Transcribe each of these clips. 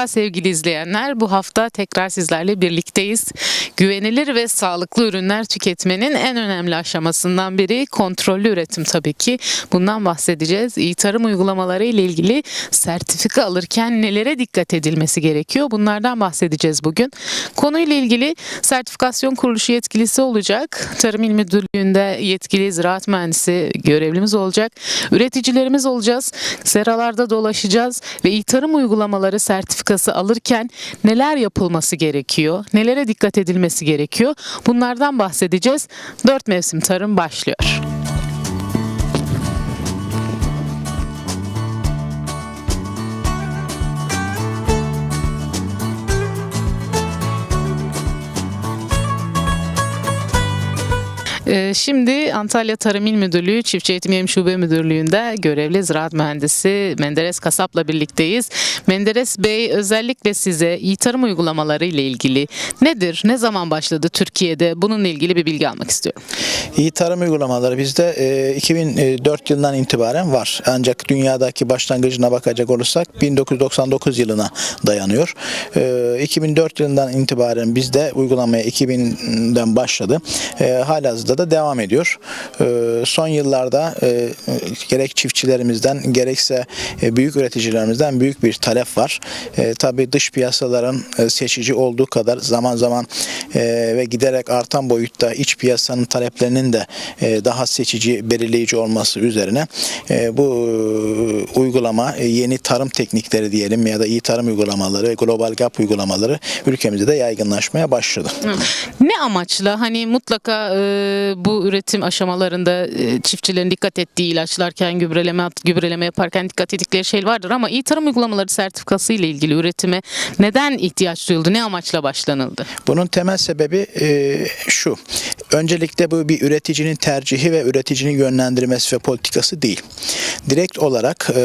Merhaba sevgili izleyenler. Bu hafta tekrar sizlerle birlikteyiz. Güvenilir ve sağlıklı ürünler tüketmenin en önemli aşamasından biri kontrollü üretim tabii ki. Bundan bahsedeceğiz. İyi tarım uygulamaları ile ilgili sertifika alırken nelere dikkat edilmesi gerekiyor? Bunlardan bahsedeceğiz bugün. Konuyla ilgili sertifikasyon kuruluşu yetkilisi olacak. Tarım İl Müdürlüğü'nde yetkili ziraat mühendisi görevlimiz olacak. Üreticilerimiz olacağız. Seralarda dolaşacağız ve iyi tarım uygulamaları sertifikası alırken neler yapılması gerekiyor? Nelere dikkat edilmesi gerekiyor? Bunlardan bahsedeceğiz. Dört mevsim tarım başlıyor. Şimdi Antalya Tarım İl Müdürlüğü Çiftçi Eğitim Yem Şube Müdürlüğü'nde görevli ziraat mühendisi Menderes Kasap'la birlikteyiz. Menderes Bey özellikle size iyi tarım uygulamaları ile ilgili nedir, ne zaman başladı Türkiye'de bununla ilgili bir bilgi almak istiyorum. İyi tarım uygulamaları bizde e, 2004 yılından itibaren var. Ancak dünyadaki başlangıcına bakacak olursak 1999 yılına dayanıyor. E, 2004 yılından itibaren bizde uygulamaya 2000'den başladı. E, halihazırda da devam ediyor. E, son yıllarda e, gerek çiftçilerimizden gerekse e, büyük üreticilerimizden büyük bir talep var. E, tabii dış piyasaların seçici olduğu kadar zaman zaman ve giderek artan boyutta iç piyasanın taleplerinin de daha seçici, belirleyici olması üzerine bu uygulama yeni tarım teknikleri diyelim ya da iyi tarım uygulamaları ve global gap uygulamaları ülkemizde de yaygınlaşmaya başladı. Ne amaçla hani mutlaka bu üretim aşamalarında e, çiftçilerin dikkat ettiği ilaçlarken gübreleme gübreleme yaparken dikkat ettikleri şey vardır ama iyi tarım uygulamaları sertifikası ile ilgili üretime neden ihtiyaç duyuldu? Ne amaçla başlanıldı? Bunun temel sebebi e, şu. Öncelikle bu bir üreticinin tercihi ve üreticinin yönlendirmesi ve politikası değil. Direkt olarak e,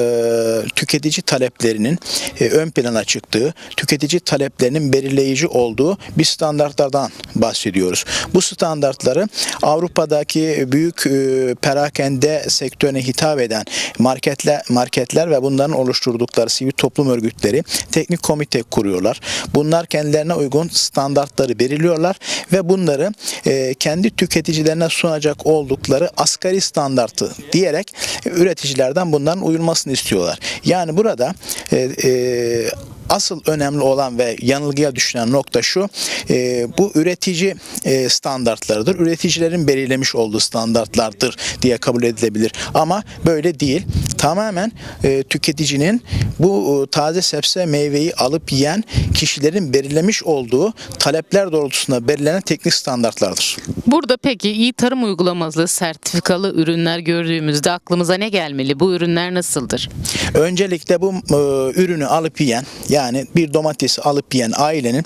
tüketici taleplerinin e, ön plana çıktığı, tüketici taleplerinin belirleyici olduğu bir standartlardan bahsediyoruz. Bu standartları Avrupa'daki büyük e, perakende sektörüne hitap eden marketler, marketler ve bunların oluşturdukları sivil toplum örgütleri teknik komite kuruyorlar. Bunlar kendilerine uygun standartları belirliyorlar ve bunları e, kendi tüketicilerine sunacak oldukları asgari standartı diyerek üreticilerden bunların uyulmasını istiyorlar. Yani burada e, e, asıl önemli olan ve yanılgıya düşülen nokta şu. e, bu üretici e, standartlarıdır. Üreticilerin belirlemiş olduğu standartlardır diye kabul edilebilir. Ama böyle değil. Tamamen e, tüketicinin bu e, taze sebze meyveyi alıp yiyen kişilerin belirlemiş olduğu talepler doğrultusunda belirlenen teknik standartlardır. Burada peki iyi tarım uygulamalı sertifikalı ürünler gördüğümüzde aklımıza ne gelmeli? Bu ürünler nasıldır? Öncelikle bu e, ürünü alıp yiyen yani bir domatesi alıp yiyen ailenin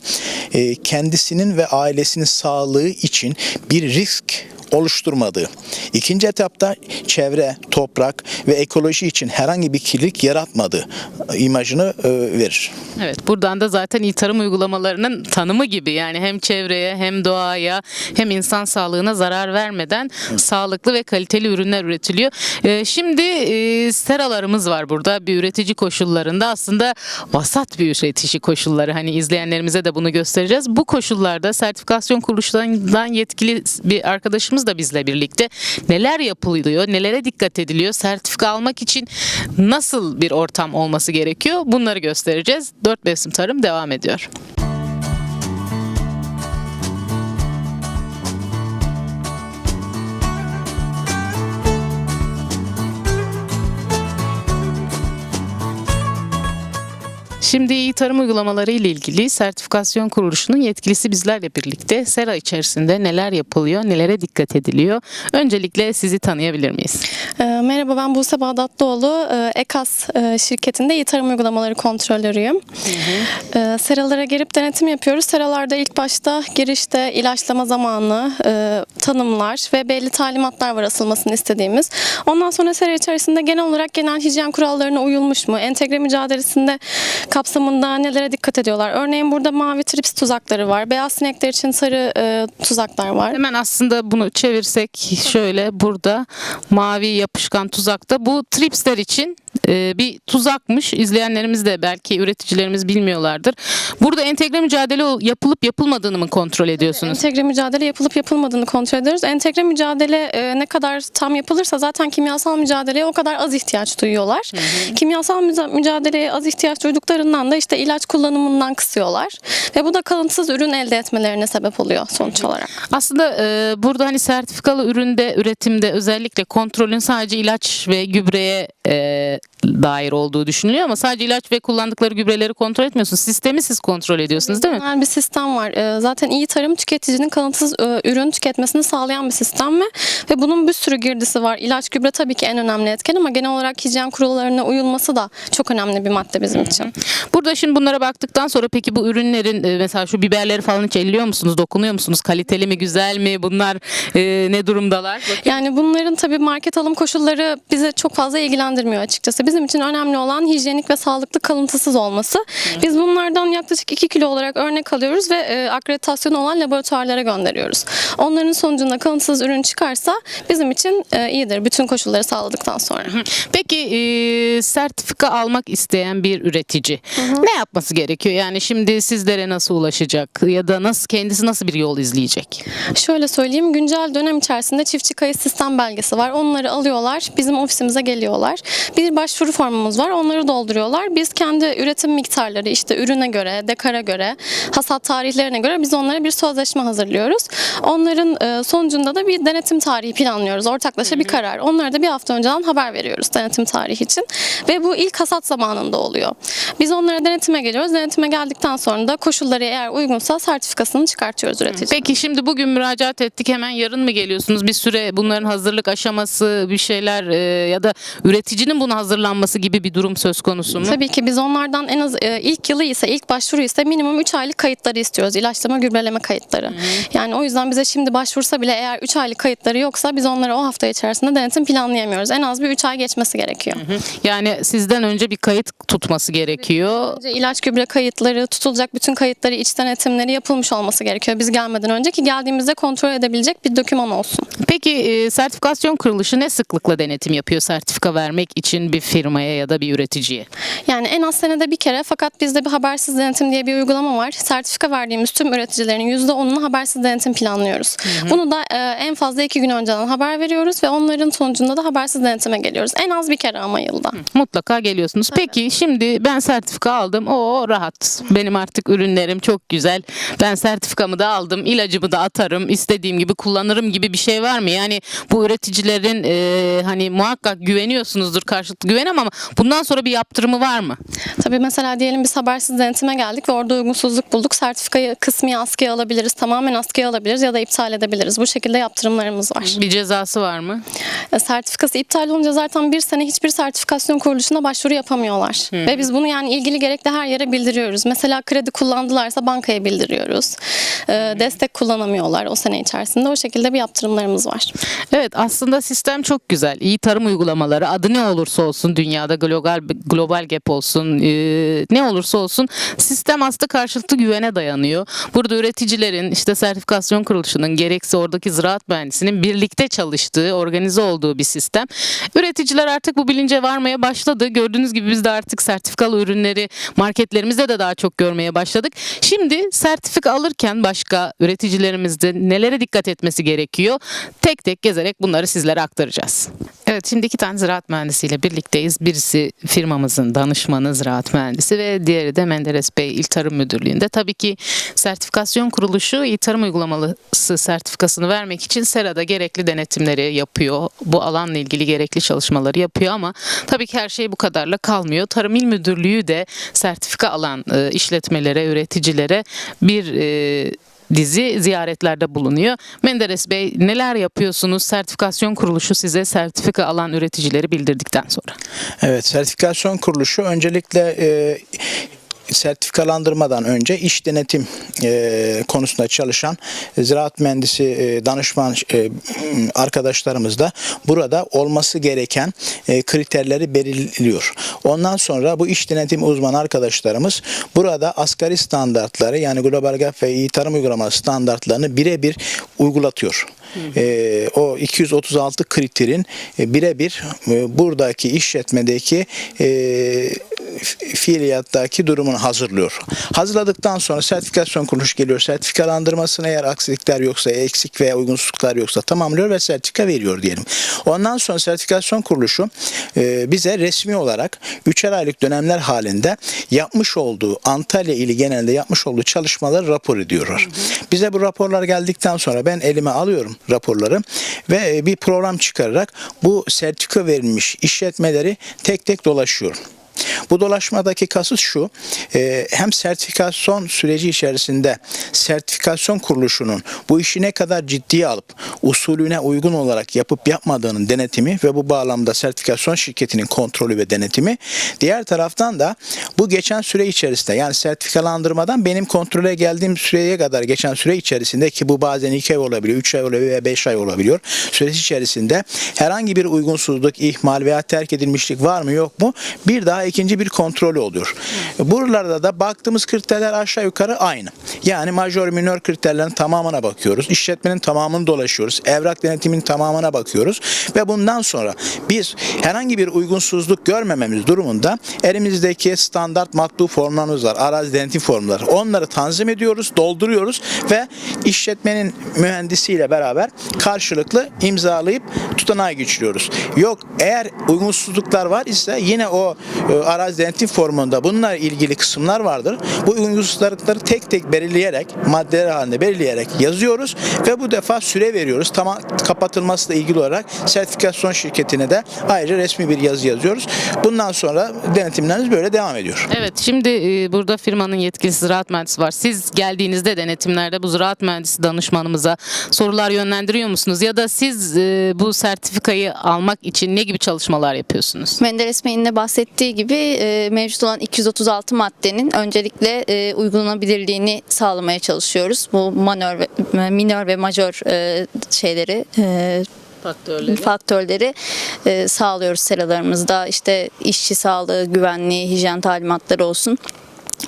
e, kendisinin ve ailesinin sağlığı için bir risk oluşturmadığı. İkinci etapta çevre, toprak ve ekoloji için herhangi bir kirlilik yaratmadığı imajını e, verir. Evet buradan da zaten iyi tarım uygulamalarının tanımı gibi yani hem çevreye hem doğaya hem insan sağlığına zarar vermeden sağlıklı ve kaliteli ürünler üretiliyor. Ee, şimdi e, seralarımız var burada bir üretici koşullarında aslında vasat bir üretici koşulları hani izleyenlerimize de bunu göstereceğiz. Bu koşullarda sertifikasyon kuruluşlarından yetkili bir arkadaşımız da bizle birlikte neler yapılıyor, nelere dikkat ediliyor, sertifika almak için nasıl bir ortam olması gerekiyor bunları göstereceğiz. Dört mevsim tarım devam ediyor. Şimdi iyi tarım uygulamaları ile ilgili sertifikasyon kuruluşunun yetkilisi bizlerle birlikte sera içerisinde neler yapılıyor, nelere dikkat ediliyor? Öncelikle sizi tanıyabilir miyiz? Ee, Merhaba ben Buse Bağdatlıoğlu. Ee, EKAS e, şirketinde iyi tarım uygulamaları kontrolörüyüm. Ee, Seralara gelip denetim yapıyoruz. Seralarda ilk başta girişte ilaçlama zamanı, e, tanımlar ve belli talimatlar var asılmasını istediğimiz. Ondan sonra sera içerisinde genel olarak genel hijyen kurallarına uyulmuş mu? Entegre mücadelesinde kapsamında nelere dikkat ediyorlar? Örneğin burada mavi trips tuzakları var. Beyaz sinekler için sarı e, tuzaklar var. Hemen aslında bunu çevirsek şöyle burada mavi yapışkan tuzakta bu tripsler için bir tuzakmış. İzleyenlerimiz de belki üreticilerimiz bilmiyorlardır. Burada entegre mücadele yapılıp yapılmadığını mı kontrol ediyorsunuz? Entegre mücadele yapılıp yapılmadığını kontrol ediyoruz. Entegre mücadele e, ne kadar tam yapılırsa zaten kimyasal mücadeleye o kadar az ihtiyaç duyuyorlar. Kimyasal müza- mücadeleye az ihtiyaç duyduklarından da işte ilaç kullanımından kısıyorlar. Ve bu da kalıntısız ürün elde etmelerine sebep oluyor sonuç olarak. Aslında e, burada hani sertifikalı üründe üretimde özellikle kontrolün sadece ilaç ve gübreye e, it dair olduğu düşünülüyor ama sadece ilaç ve kullandıkları gübreleri kontrol etmiyorsunuz. Sistemi siz kontrol ediyorsunuz değil mi? Genel bir sistem var. Ee, Zaten iyi tarım tüketicinin kalıntısız e, ürün tüketmesini sağlayan bir sistem ve ve bunun bir sürü girdisi var. İlaç gübre tabii ki en önemli etken ama genel olarak hijyen kurallarına uyulması da çok önemli bir madde bizim için. Burada şimdi bunlara baktıktan sonra peki bu ürünlerin e, mesela şu biberleri falan hiç elliyor musunuz? Dokunuyor musunuz? Kaliteli mi? Güzel mi? Bunlar e, ne durumdalar? Yani bunların tabii market alım koşulları bize çok fazla ilgilendirmiyor açıkçası. Bizim için önemli olan hijyenik ve sağlıklı kalıntısız olması. Biz bunlardan yaklaşık 2 kilo olarak örnek alıyoruz ve e, akreditasyonu olan laboratuvarlara gönderiyoruz. Onların sonucunda kalıntısız ürün çıkarsa bizim için e, iyidir bütün koşulları sağladıktan sonra. Peki e, sertifika almak isteyen bir üretici ne yapması gerekiyor? Yani şimdi sizlere nasıl ulaşacak ya da nasıl kendisi nasıl bir yol izleyecek? Şöyle söyleyeyim güncel dönem içerisinde çiftçi kayıt sistem belgesi var. Onları alıyorlar bizim ofisimize geliyorlar. Bir başvuru formumuz var onları dolduruyorlar. Biz kendi üretim miktarları işte ürüne göre, dekara göre, hasat tarihlerine göre biz onlara bir sözleşme hazırlıyoruz. Onların e, sonucunda da bir denetim tarihi planlıyoruz. Ortaklaşa bir karar. Onlara da bir hafta önceden haber veriyoruz denetim tarihi için. Ve bu ilk hasat zamanında oluyor. Biz onlara denetime geliyoruz. Denetime geldikten sonra da koşulları eğer uygunsa sertifikasını çıkartıyoruz üretici. Peki şimdi bugün müracaat ettik hemen yarın mı geliyorsunuz? Bir süre bunların hazırlık aşaması bir şeyler e, ya da üreticinin buna hazırlanması gibi bir durum söz konusu mu? Tabii ki biz onlardan en az e, ilk yılı ise ilk başvuru ise minimum 3 aylık kayıtları istiyoruz. İlaçlama gübreleme kayıtları. Yani o yüzden bize şimdi başvursa bile eğer 3 aylık kayıtları yoksa biz onlara o hafta içerisinde denetim planlayamıyoruz. En az bir 3 ay geçmesi gerekiyor. Yani sizden önce bir kayıt tutması gerekiyor. Önce ilaç gübre kayıtları, tutulacak bütün kayıtları, iç denetimleri yapılmış olması gerekiyor biz gelmeden önce ki geldiğimizde kontrol edebilecek bir doküman olsun. Peki e, sertifikasyon kuruluşu ne sıklıkla denetim yapıyor sertifika vermek için bir firmaya ya da bir üreticiye? Yani en az senede bir kere fakat bizde bir habersiz denetim diye bir uygulama var. Sertifika verdiğimiz tüm üreticilerin %10'unu habersiz denetim planlıyoruz. Bunu da e, en fazla iki gün önceden haber veriyoruz ve onların sonucunda da habersiz denetime geliyoruz. En az bir kere ama yılda. Mutlaka geliyorsunuz. Peki şimdi ben sertifika aldım. O rahat. Benim artık ürünlerim çok güzel. Ben sertifikamı da aldım. ilacımı da atarım. istediğim gibi kullanırım gibi bir şey var mı? Yani bu üreticilerin e, hani muhakkak güveniyorsunuzdur karşılıklı ama bundan sonra bir yaptırımı var mı? Tabii mesela diyelim biz habersiz denetime geldik ve orada uygunsuzluk bulduk. Sertifikayı kısmi askıya alabiliriz, tamamen askıya alabiliriz ya da iptal edebiliriz. Bu şekilde yaptırımlarımız var. Bir cezası var mı? E, Sertifikası iptal olunca zaten bir sene hiçbir sertifikasyon kuruluşuna başvuru yapamıyorlar. Ve biz bunu yani ilgili gerekli her yere bildiriyoruz. Mesela kredi kullandılarsa bankaya bildiriyoruz. E, Destek kullanamıyorlar o sene içerisinde. O şekilde bir yaptırımlarımız var. Evet aslında sistem çok güzel. İyi tarım uygulamaları adı ne olursa olsun dünyada global global gap olsun e, ne olursa olsun sistem aslında karşılıklı güvene dayanıyor. Burada üreticilerin işte sertifikasyon kuruluşunun gerekse oradaki ziraat mühendisinin birlikte çalıştığı, organize olduğu bir sistem. Üreticiler artık bu bilince varmaya başladı. Gördüğünüz gibi biz de artık sertifikalı ürünleri marketlerimizde de daha çok görmeye başladık. Şimdi sertifika alırken başka üreticilerimizde nelere dikkat etmesi gerekiyor? Tek tek gezerek bunları sizlere aktaracağız. Evet şimdi iki tane ziraat mühendisiyle birlikteyiz. Birisi firmamızın danışmanı ziraat mühendisi ve diğeri de Menderes Bey İl Tarım Müdürlüğü'nde. Tabii ki sertifikasyon kuruluşu İl Tarım Uygulamalısı sertifikasını vermek için SERA'da gerekli denetimleri yapıyor. Bu alanla ilgili gerekli çalışmaları yapıyor ama tabii ki her şey bu kadarla kalmıyor. Tarım İl Müdürlüğü de sertifika alan e, işletmelere, üreticilere bir e, dizi ziyaretlerde bulunuyor. Menderes Bey neler yapıyorsunuz? Sertifikasyon kuruluşu size sertifika alan üreticileri bildirdikten sonra. Evet, sertifikasyon kuruluşu öncelikle e, sertifikalandırmadan önce iş denetim e, konusunda çalışan ziraat mühendisi e, danışman e, arkadaşlarımız da burada olması gereken e, kriterleri belirliyor. Ondan sonra bu iş denetim uzman arkadaşlarımız burada asgari standartları yani Global Gap ve iyi tarım uygulaması standartlarını birebir uygulatıyor. e, o 236 kriterin e, birebir e, buradaki işletmedeki e, fiiliyattaki durumunu hazırlıyor. Hazırladıktan sonra sertifikasyon kuruluşu geliyor. Sertifikalandırmasını eğer aksilikler yoksa, eksik veya uygunsuzluklar yoksa tamamlıyor ve sertifika veriyor diyelim. Ondan sonra sertifikasyon kuruluşu e, bize resmi olarak üçer aylık dönemler halinde yapmış olduğu Antalya ili genelde yapmış olduğu çalışmaları rapor ediyorlar. Bize bu raporlar geldikten sonra ben elime alıyorum raporları ve e, bir program çıkararak bu sertifika verilmiş işletmeleri tek tek dolaşıyorum. Bu dolaşmadaki kasıt şu, e, hem sertifikasyon süreci içerisinde sertifikasyon kuruluşunun bu işi ne kadar ciddiye alıp usulüne uygun olarak yapıp yapmadığının denetimi ve bu bağlamda sertifikasyon şirketinin kontrolü ve denetimi. Diğer taraftan da bu geçen süre içerisinde yani sertifikalandırmadan benim kontrole geldiğim süreye kadar geçen süre içerisinde ki bu bazen 2 ay olabiliyor, 3 ay olabiliyor veya 5 ay olabiliyor. Süreç içerisinde herhangi bir uygunsuzluk, ihmal veya terk edilmişlik var mı yok mu? Bir daha ikinci bir kontrolü oluyor. Buralarda da baktığımız kriterler aşağı yukarı aynı. Yani majör minör kriterlerin tamamına bakıyoruz. İşletmenin tamamını dolaşıyoruz. Evrak denetiminin tamamına bakıyoruz. Ve bundan sonra biz herhangi bir uygunsuzluk görmememiz durumunda elimizdeki standart matbu formlarımız var. Arazi denetim formları. Onları tanzim ediyoruz, dolduruyoruz ve işletmenin mühendisiyle beraber karşılıklı imzalayıp tutanağı geçiriyoruz. Yok eğer uygunsuzluklar var ise yine o e, arazi denetim formunda bununla ilgili kısımlar vardır. Bu uygunsuzlukları tek tek belirleyerek maddeler halinde belirleyerek yazıyoruz ve bu defa süre veriyoruz. Tamam kapatılmasıyla ilgili olarak sertifikasyon şirketine de ayrıca resmi bir yazı yazıyoruz. Bundan sonra denetimlerimiz böyle devam ediyor. Evet şimdi e, burada firmanın yetkilisi ziraat mühendisi var. Siz geldiğinizde denetimlerde bu ziraat mühendisi danışmanımıza sorular yönlendiriyor musunuz? Ya da siz e, bu sertifikayı almak için ne gibi çalışmalar yapıyorsunuz? Menderes Bey'in de bahsettiği gibi e, mevcut olan 236 maddenin öncelikle uygulanabilirliğini sağlamaya çalışıyoruz. Bu manör ve, minör ve majör şeyleri e, faktörleri e, sağlıyoruz seralarımızda. İşte işçi sağlığı, güvenliği, hijyen talimatları olsun.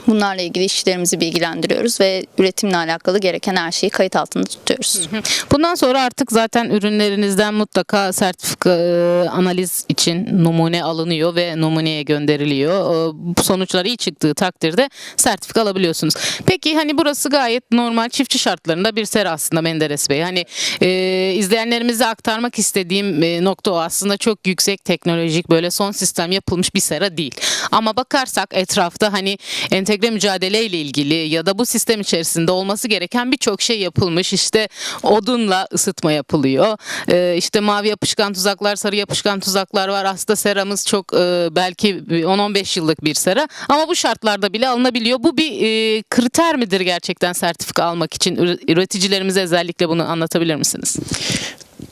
Bunlarla ilgili işçilerimizi bilgilendiriyoruz ve üretimle alakalı gereken her şeyi kayıt altında tutuyoruz. Bundan sonra artık zaten ürünlerinizden mutlaka sertifika e, analiz için numune alınıyor ve numuneye gönderiliyor. E, Bu sonuçlar iyi çıktığı takdirde sertifika alabiliyorsunuz. Peki hani burası gayet normal çiftçi şartlarında bir sera aslında Menderes Bey. Hani e, izleyenlerimize aktarmak istediğim e, nokta o aslında çok yüksek teknolojik böyle son sistem yapılmış bir sera değil. Ama bakarsak etrafta hani entegre mücadele ile ilgili ya da bu sistem içerisinde olması gereken birçok şey yapılmış. İşte odunla ısıtma yapılıyor. Ee, işte mavi yapışkan tuzaklar, sarı yapışkan tuzaklar var. Aslında seramız çok e, belki 10-15 yıllık bir sera ama bu şartlarda bile alınabiliyor. Bu bir e, kriter midir gerçekten sertifika almak için? Üre- Üreticilerimize özellikle bunu anlatabilir misiniz?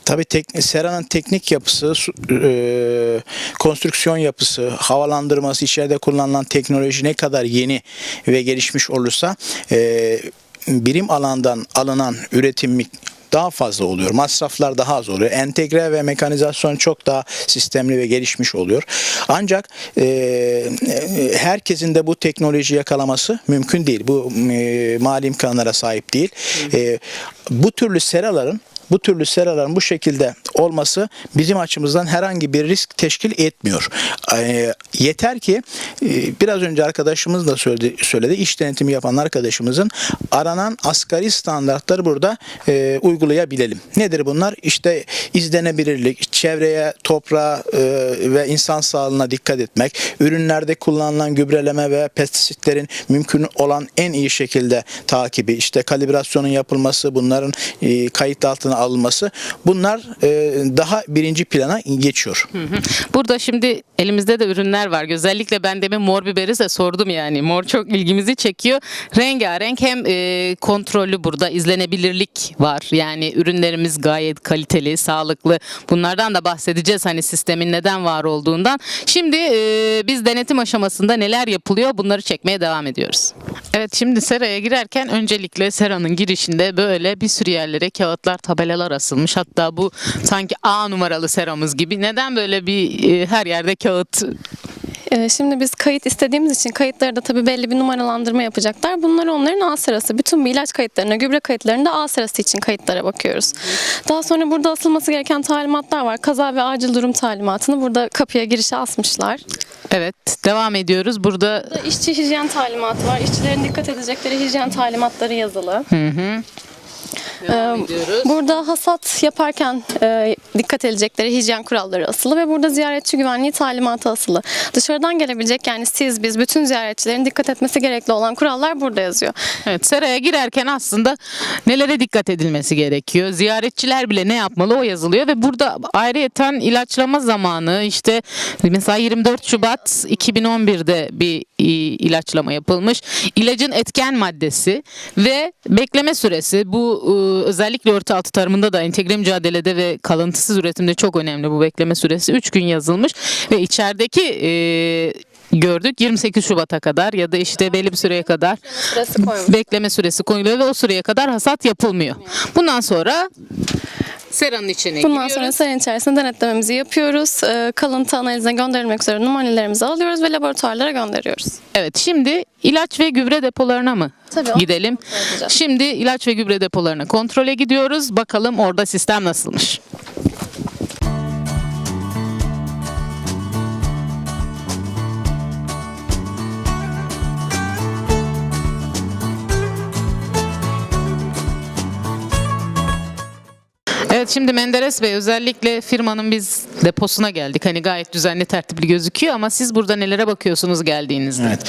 Tabii tek, seranın teknik yapısı, e, konstrüksiyon yapısı, havalandırması, içeride kullanılan teknoloji ne kadar yeni ve gelişmiş olursa e, birim alandan alınan üretim daha fazla oluyor. Masraflar daha az oluyor. Entegre ve mekanizasyon çok daha sistemli ve gelişmiş oluyor. Ancak e, herkesin de bu teknolojiyi yakalaması mümkün değil. Bu e, mali imkanlara sahip değil. E, bu türlü seraların bu türlü seraların bu şekilde olması bizim açımızdan herhangi bir risk teşkil etmiyor. Ee, yeter ki e, biraz önce arkadaşımız da söyledi, söyledi iş denetimi yapan arkadaşımızın aranan asgari standartları burada e, uygulayabilelim. Nedir bunlar? İşte izlenebilirlik, çevreye, toprağa e, ve insan sağlığına dikkat etmek, ürünlerde kullanılan gübreleme ve pestisitlerin mümkün olan en iyi şekilde takibi, işte kalibrasyonun yapılması, bunların e, kayıt altına alınması bunlar e, daha birinci plana geçiyor. Burada şimdi elimizde de ürünler var. Özellikle ben demin mor biberi de sordum yani. Mor çok ilgimizi çekiyor. Rengarenk hem e, kontrollü burada izlenebilirlik var. Yani ürünlerimiz gayet kaliteli, sağlıklı. Bunlardan da bahsedeceğiz hani sistemin neden var olduğundan. Şimdi e, biz denetim aşamasında neler yapılıyor bunları çekmeye devam ediyoruz. Evet şimdi seraya girerken öncelikle seranın girişinde böyle bir sürü yerlere kağıtlar, tabelalar asılmış. Hatta bu sanki A numaralı seramız gibi. Neden böyle bir e, her yerde kağıt Şimdi biz kayıt istediğimiz için kayıtları da tabii belli bir numaralandırma yapacaklar. Bunlar onların A sırası. Bütün bu ilaç kayıtlarına, gübre kayıtlarında A sırası için kayıtlara bakıyoruz. Daha sonra burada asılması gereken talimatlar var. Kaza ve acil durum talimatını burada kapıya girişe asmışlar. Evet devam ediyoruz. Burada Burada işçi hijyen talimatı var. İşçilerin dikkat edecekleri hijyen talimatları yazılı. Devam ediyoruz. Burada hasat yaparken e, dikkat edecekleri hijyen kuralları asılı ve burada ziyaretçi güvenliği talimatı asılı. Dışarıdan gelebilecek yani siz biz bütün ziyaretçilerin dikkat etmesi gerekli olan kurallar burada yazıyor. Evet seraya girerken aslında nelere dikkat edilmesi gerekiyor? Ziyaretçiler bile ne yapmalı o yazılıyor ve burada ayrıyeten ilaçlama zamanı işte mesela 24 Şubat 2011'de bir ilaçlama yapılmış. İlacın etken maddesi ve bekleme süresi bu e, özellikle örtü altı tarımında da entegre mücadelede ve kalıntısız üretimde çok önemli bu bekleme süresi 3 gün yazılmış ve içerideki gördük 28 Şubat'a kadar ya da işte belli bir süreye kadar bekleme süresi koyuluyor ve o süreye kadar hasat yapılmıyor. Bundan sonra seranın içine Bundan sonra serin içerisinde denetlememizi yapıyoruz. E, kalıntı analizine gönderilmek üzere numunelerimizi alıyoruz ve laboratuvarlara gönderiyoruz. Evet şimdi ilaç ve gübre depolarına mı Tabii, onu gidelim? Şimdi ilaç ve gübre depolarına kontrole gidiyoruz. Bakalım orada sistem nasılmış. Evet şimdi Menderes Bey özellikle firmanın biz deposuna geldik. Hani gayet düzenli tertipli gözüküyor ama siz burada nelere bakıyorsunuz geldiğinizde? Evet.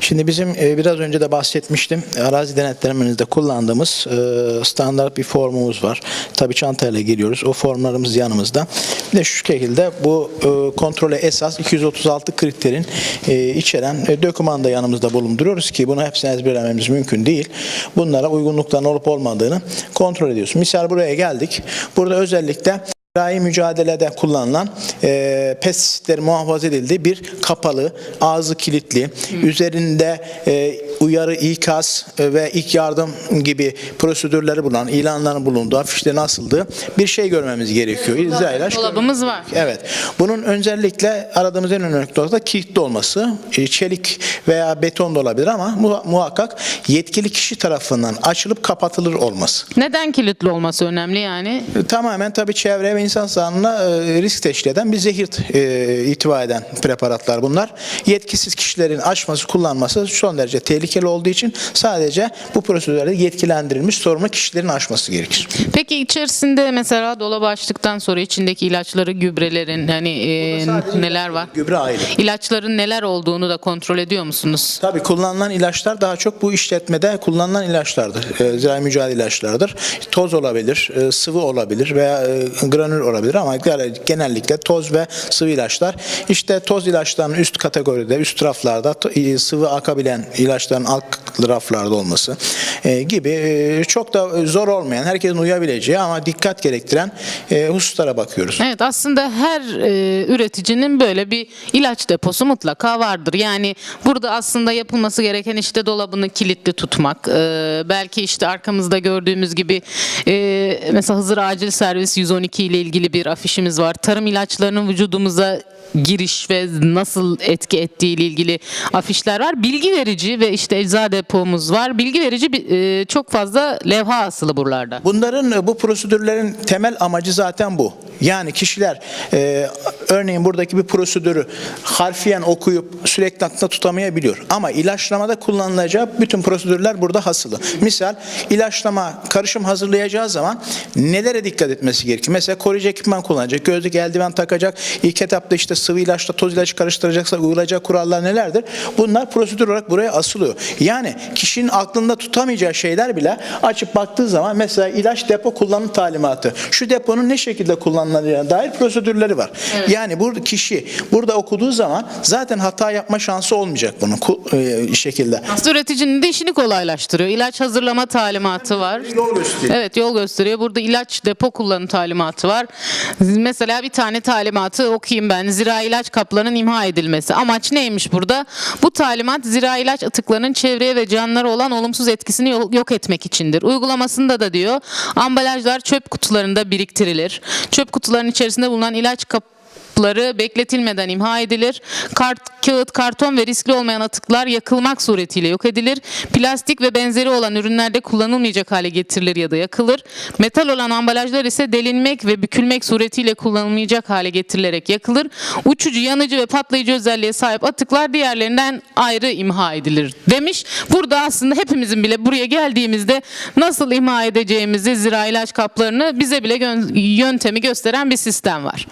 Şimdi bizim e, biraz önce de bahsetmiştim. Arazi denetlemenizde kullandığımız e, standart bir formumuz var. Tabii çantayla geliyoruz. O formlarımız yanımızda. Bir de şu şekilde bu e, kontrole esas 236 kriterin e, içeren e, doküman da yanımızda bulunduruyoruz ki bunu hepsini ezberlememiz mümkün değil. Bunlara uygunlukların olup olmadığını kontrol ediyoruz. Misal buraya geldik. Burada özellikle Zirai mücadelede kullanılan e, pestisitlerin muhafaza edildiği bir kapalı, ağzı kilitli, üzerinde e, uyarı, ikaz e, ve ilk yardım gibi prosedürleri bulunan, ilanların bulunduğu, afişlerin asıldığı bir şey görmemiz gerekiyor. İzrail Dolabımız var. Evet. Bunun özellikle aradığımız en önemli nokta kilitli olması. E, Çelik veya beton da olabilir ama mu- muhakkak yetkili kişi tarafından açılıp kapatılır olması. Neden kilitli olması önemli yani? Tamamen tabii çevre ve insan sağlığına e, risk teşkil eden bir zehir e, itibar eden preparatlar bunlar. Yetkisiz kişilerin açması, kullanması son derece tehlikeli olduğu için sadece bu prosedürlerde yetkilendirilmiş sorumlu kişilerin açması gerekir. Peki içerisinde mesela dolabı açtıktan sonra içindeki ilaçları, gübrelerin hani e, neler var? Gübre ayrı. İlaçların neler olduğunu da kontrol ediyor musunuz? Tabii kullanılan ilaçlar daha çok bu işletmede kullanılan ilaçlardır. E, zirai mücadele ilaçlardır. Toz olabilir, e, sıvı olabilir veya e, granül olabilir ama genellikle toz ve sıvı ilaçlar. İşte toz ilaçların üst kategoride, üst raflarda sıvı akabilen ilaçların alt raflarda olması e, gibi e, çok da zor olmayan, herkesin uyabileceği ama dikkat gerektiren e, hususlara bakıyoruz. Evet aslında her üreticinin böyle bir ilaç deposu mutlaka vardır. Yani burada aslında yapılması gereken işte dolabını kilitli tutmak. belki işte arkamızda gördüğümüz gibi mesela Hızır Acil Servis 112 ile ilgili bir afişimiz var. Tarım ilaçlarının vücudumuza giriş ve nasıl etki ettiği ile ilgili afişler var. Bilgi verici ve işte ecza depomuz var. Bilgi verici e, çok fazla levha asılı buralarda. Bunların e, bu prosedürlerin temel amacı zaten bu. Yani kişiler e, örneğin buradaki bir prosedürü harfiyen okuyup sürekli aklında tutamayabiliyor. Ama ilaçlamada kullanılacağı bütün prosedürler burada hasılı. Misal ilaçlama karışım hazırlayacağı zaman nelere dikkat etmesi gerekir? Mesela koruyucu ekipman kullanacak, gözlük, eldiven takacak. İlk etapta işte sıvı ilaçla toz ilaç karıştıracaksa uygulayacak kurallar nelerdir? Bunlar prosedür olarak buraya asılıyor. Yani kişinin aklında tutamayacağı şeyler bile açıp baktığı zaman mesela ilaç depo kullanım talimatı. Şu deponun ne şekilde kullanılacağına dair prosedürleri var. Yani bu kişi burada okuduğu zaman zaten hata yapma şansı olmayacak bunun e, şekilde. Aslında üreticinin de işini kolaylaştırıyor. İlaç hazırlama talimatı var. Yol gösteriyor. Evet yol gösteriyor. Burada ilaç depo kullanım talimatı var. Mesela bir tane talimatı okuyayım ben. Zira ilaç kaplarının imha edilmesi. Amaç neymiş burada? Bu talimat zira ilaç atıklarının çevreye ve canlılara olan olumsuz etkisini yo- yok etmek içindir. Uygulamasında da diyor ambalajlar çöp kutularında biriktirilir. Çöp kutularının içerisinde bulunan ilaç kap atıkları bekletilmeden imha edilir. Kart, kağıt, karton ve riskli olmayan atıklar yakılmak suretiyle yok edilir. Plastik ve benzeri olan ürünlerde kullanılmayacak hale getirilir ya da yakılır. Metal olan ambalajlar ise delinmek ve bükülmek suretiyle kullanılmayacak hale getirilerek yakılır. Uçucu, yanıcı ve patlayıcı özelliğe sahip atıklar diğerlerinden ayrı imha edilir demiş. Burada aslında hepimizin bile buraya geldiğimizde nasıl imha edeceğimizi zira ilaç kaplarını bize bile yöntemi gösteren bir sistem var.